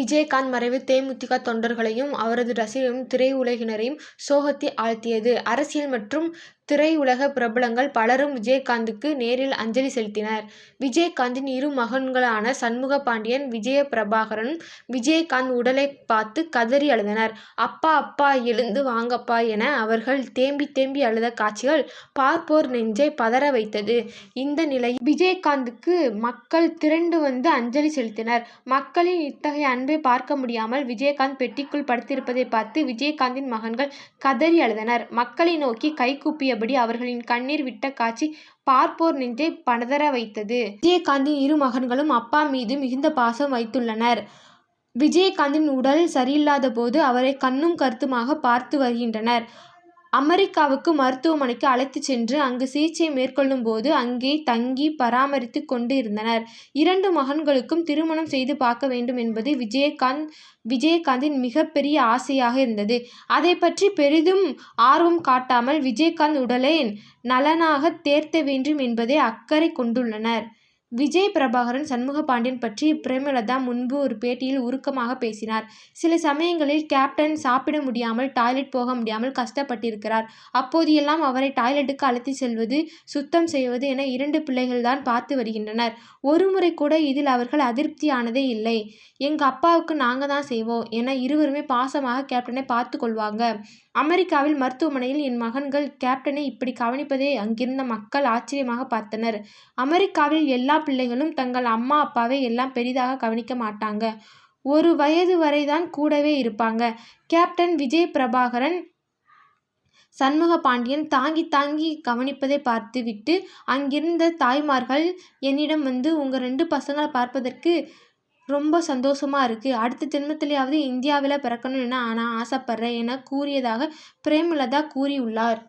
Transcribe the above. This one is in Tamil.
விஜயகாந்த் மறைவு தேமுதிக தொண்டர்களையும், அவரது ரசிகர்களையும், திரையுலகினரையும் சோகத்தில் ஆழ்த்தியது. அரசியல் மற்றும் திரையுலக பிரபலங்கள் பலரும் விஜயகாந்துக்கு நேரில் அஞ்சலி செலுத்தினர். விஜயகாந்தின் இரு மகன்களான சண்முக பாண்டியன் விஜய பிரபாகரனும் விஜயகாந்த் உடலை பார்த்து கதறி அழுதனர். அப்பா அப்பா எழுந்து வாங்கப்பா என அவர்கள் தேம்பி தேம்பி அழுத காட்சிகள் பார்ப்போர் நெஞ்சை பதற வைத்தது. இந்த நிலையில் விஜயகாந்துக்கு மக்கள் திரண்டு வந்து அஞ்சலி செலுத்தினர். மக்களின் இத்தகைய அன்பை பார்க்க முடியாமல் விஜயகாந்த் பெட்டிக்குள் படுத்திருப்பதை பார்த்து விஜயகாந்தின் மகன்கள் கதறி அழுதனர். மக்களை நோக்கி கைகூப்பிய கைகூப்பியபடி அவர்களின் கண்ணீர் விட்ட காட்சி பார்ப்போர் நெஞ்சை பதற வைத்தது. விஜயகாந்தின் இரு மகன்களும் அப்பா மீது மிகுந்த பாசம் வைத்துள்ளனர். விஜயகாந்தின் உடல் சரியில்லாத போது அவரை கண்ணும் கருத்துமாக பார்த்து வருகின்றனர். அமெரிக்காவுக்கு மருத்துவமனைக்கு அழைத்துச் சென்று அங்கு சிகிச்சை மேற்கொள்ளும் போது அங்கே தங்கி பராமரித்து கொண்டு இருந்தனர். இரண்டு மகன்களுக்கும் திருமணம் செய்து பார்க்க வேண்டும் என்பது விஜயகாந்த் விஜயகாந்தின் மிகப்பெரிய ஆசையாக இருந்தது. அதை பற்றி பெரிதும் ஆர்வம் காட்டாமல் விஜயகாந்த் உடலை நலனாக தேர்த்த வேண்டும் என்பதை அக்கறை கொண்டுள்ளனர். விஜய் பிரபாகரன் சண்முக பாண்டியன் பற்றி பிரேமலதா முன்பு ஒரு பேட்டியில் உருக்கமாக பேசினார். சில சமயங்களில் கேப்டன் சாப்பிட முடியாமல், டாய்லெட் போக முடியாமல் கஷ்டப்பட்டிருக்கிறார். அப்போது எல்லாம் அவரை டாய்லெட்டுக்கு அழைத்து செல்வது, சுத்தம் செய்வது என இரண்டு பிள்ளைகள் தான் பார்த்து வருகின்றனர். ஒரு முறை கூட இதில் அவர்கள் அதிருப்தியானதே இல்லை. எங்கள் அப்பாவுக்கு நாங்கள் தான் செய்வோம் என இருவருமே பாசமாக கேப்டனை பார்த்து கொள்வாங்க. அமெரிக்காவில் மருத்துவமனையில் என் மகன்கள் கேப்டனை இப்படி கவனிப்பதை அங்கிருந்த மக்கள் ஆச்சரியமாக பார்த்தனர். அமெரிக்காவில் எல்லா பிள்ளைகளும் தங்கள் அம்மா அப்பாவை எல்லாம் பெரிதாக கவனிக்க மாட்டாங்க. ஒரு வயது வரைதான் கூடவே இருப்பாங்க. கேப்டன், விஜய் பிரபாகரன் சண்முக பாண்டியன் தாங்கி தாங்கி கவனிப்பதை பார்த்து விட்டு அங்கிருந்த தாய்மார்கள் என்னிடம் வந்து உங்கள் ரெண்டு பசங்களை பார்ப்பதற்கு ரொம்ப சந்தோஷமாக இருக்கு. அடுத்த ஜென்மத்திலேயாவது பிறக்கணும் பிறக்கணும்னு நான் ஆசைப்பட்றேன் என கூறியதாக பிரேமலதா கூறியுள்ளார்.